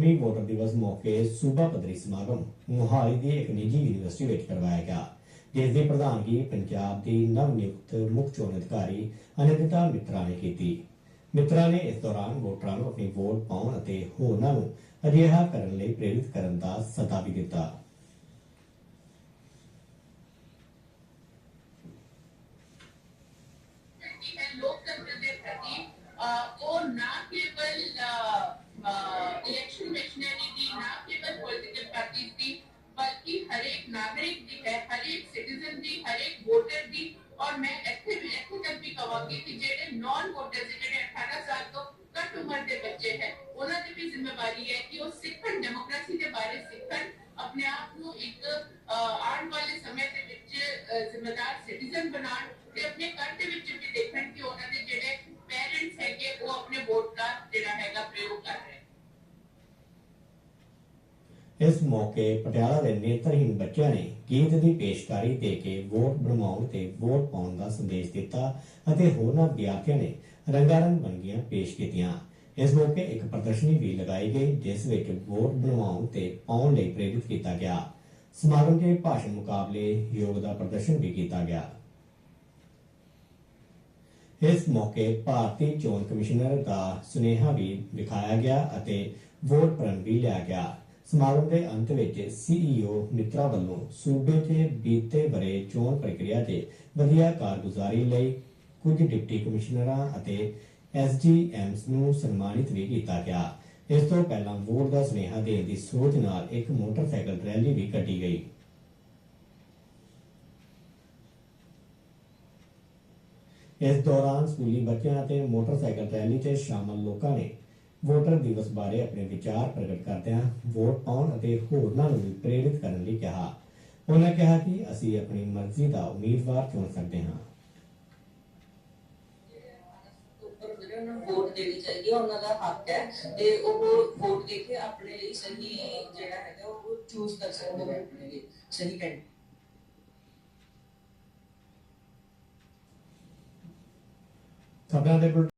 ਕੌਮੀ ਵੋਟਰ ਦਿਵਸ ਮੌਕੇ ਸੂਬਾ ਪੱਧਰੀ ਸਮਾਗਮ ਮੁਹਾਲੀ ਦੀ ਇੱਕ ਨਿੱਜੀ ਯੂਨੀਵਰਸਿਟੀ ਵਿੱਚ ਕਰਵਾਇਆ ਗਿਆ, ਜਿਸ ਦੀ ਪ੍ਰਧਾਨਗੀ ਪੰਜਾਬ ਦੀ ਨਵ ਨਿਯੁਕਤ ਮੁੱਖ ਚੋਣ ਅਧਿਕਾਰੀ ਅਨਿੰਦਤਾ ਮਿੱਤਰਾ ਨੇ ਕੀਤੀ। ਮਿੱਤਰਾ ਨੇ ਇਸ ਦੌਰਾਨ ਵੋਟਰਾਂ ਨੂੰ ਆਪਣੀ ਵੋਟ ਪਾਉਣ ਅਤੇ ਹੋਰਨਾਂ ਨੂੰ ਅਜਿਹਾ ਕਰਨ ਲਈ ਪ੍ਰੇਰਿਤ ਕਰਨ ਦਾ ਸੱਦਾ ਵੀ ਦਿੱਤਾ। ਤੱਕ ਕਿ ਜਿਹੜੇ ਨਾਨ ਵੋਟਰ ਜਿਹੜੇ 18 ਸਾਲ ਤੋਂ ਘੱਟ ਉਮਰ ਦੇ ਬੱਚੇ ਹੈ ਉਹਨਾਂ ਦੀ ਵੀ ਜ਼ਿੰਮੇਵਾਰੀ ਹੈ ਕਿ ਉਹ ਸਿੱਖਣ ਡੈਮੋਕ੍ਰੇਸੀ ਦੇ ਬਾਰੇ ਸਿੱਖਣ ਆਪਣੇ ਆਪ ਨੂੰ ਇੱਕ ਆਉਣ ਵਾਲੇ ਸਮੇਂ ਦੇ ਵਿੱਚ ਅਹ, ਜ਼ਿੰਮੇਦਾਰ ਸਿਟੀਜ਼ਨ ਬਣਾਉਣ ਤੇ ਆਪਣੇ ਘਰ ਦੇ ਵਿੱਚ ਇਸ ਮੌਕੇ ਪਟਿਆਲਾ ਦੇ ਨੇਤਰਹੀਣ ਬੱਚਿਆਂ ਨੇ ਗੀਤ ਦੀ ਪੇਸ਼ਕਾਰੀ ਦੇ ਕੇ ਵੋਟ ਬਣਵਾਉਣ ਤੇ ਵੋਟ ਪਾਉਣ ਦਾ ਸੰਦੇਸ਼ ਦਿੱਤਾ ਅਤੇ ਹੋਰਨਾਂ ਵਿਦਿਆਰਥੀਆਂ ਨੇ ਰੰਗਾਰੰਗ ਵੰਨਗੀਆਂ ਪੇਸ਼ ਕੀਤੀਆਂ। ਇਸ ਮੌਕੇ ਇੱਕ ਪ੍ਰਦਰਸ਼ਨੀ ਵੀ ਲਗਾਈ ਗਈ, ਜਿਸ ਵਿੱਚ ਵੋਟ ਬਣਵਾਉਣ ਤੇ ਪਾਉਣ ਲਈ ਪ੍ਰੇਰਿਤ ਕੀਤਾ ਗਿਆ। ਸਮਾਗਮ ਦੇ ਭਾਸ਼ਣ ਮੁਕਾਬਲੇ ਯੋਗ ਦਾ ਪ੍ਰਦਰਸ਼ਨ ਵੀ ਕੀਤਾ ਗਿਆ। ਇਸ ਮੌਕੇ ਭਾਰਤੀ ਚੋਣ ਕਮਿਸ਼ਨਰ ਦਾ ਸੁਨੇਹਾ ਵੀ ਵਿਖਾਇਆ ਗਿਆ ਅਤੇ ਵੋਟ ਭਰਨ ਵੀ ਲਿਆ ਗਿਆ। ਸਮਾਗਮ ਦੇ ਅੰਤ ਵਿੱਚ ਸੀਈਓ ਮਿੱਤਰਾ ਵੱਲੋਂ ਸੂਬੇ 'ਚ ਬੀਤੇ ਬਰੇ ਚੋਣ ਪ੍ਰਕਿਰਿਆ 'ਚ ਵਧੀਆ ਕਾਰਗੁਜ਼ਾਰੀ ਲਈ ਕੁਝ ਡਿਪਟੀ ਕਮਿਸ਼ਨਰਾਂ ਅਤੇ ਐਸਜੀਐਮਸ ਨੂੰ ਸਨਮਾਨਿਤ ਵੀ ਕੀਤਾ ਗਿਆ। ਇਸ ਤੋਂ ਪਹਿਲਾਂ ਵੋਟ ਦਾ ਸੁਨੇਹਾ ਦੇਣ ਦੀ ਸੋਚ ਨਾਲ ਇੱਕ ਮੋਟਰਸਾਈਕਲ ਰੈਲੀ ਵੀ ਕੱਢੀ ਗਈ। ਇਸ ਦੌਰਾਨ ਸਕੂਲੀ ਬੱਚਿਆਂ ਅਤੇ ਮੋਟਰਸਾਈਕਲ ਰੈਲੀ 'ਚ ਸ਼ਾਮਲ ਲੋਕਾਂ ਨੇ ਵੋਟਰ ਦਿਵਸ ਬਾਰੇ ਆਪਣੇ ਵਿਚਾਰ ਪ੍ਰਗਟ ਕਰਦਿਆਂ ਵੋਟ ਪਾਉਣ ਅਤੇ ਹੋਰਨਾਂ ਨੂੰ ਵੀ ਪ੍ਰੇਰਿਤ ਕਰਨ ਲਈ ਕਿਹਾ। ਉਹਨਾਂ ਕਿਹਾ ਕਿ ਅਸੀਂ ਆਪਣੀ ਮਰਜ਼ੀ ਦਾ ਉਮੀਦਵਾਰ ਚੁਣ ਸਕਦੇ ਹਾਂ। ਉਹਨਾਂ ਨੂੰ ਵੋਟ ਦੇਣੀ ਚਾਹੀਦੀ ਹੈ ਉਹਨਾਂ ਦਾ ਹੱਕ ਹੈ ਤੇ ਉਹ ਵੋਟ ਦੇ ਕੇ ਆਪਣੇ ਲਈ ਸਹੀ ਜਿਹੜਾ ਹੈਗਾ ਉਹ ਚੂਜ਼ ਕਰ ਸਕਦੇ ਨੇ ਆਪਣੇ ਲਈ। ਸਹੀ ਕੈਂਡੀਡੇਟ ਖਬਰਾਂ ਦੇ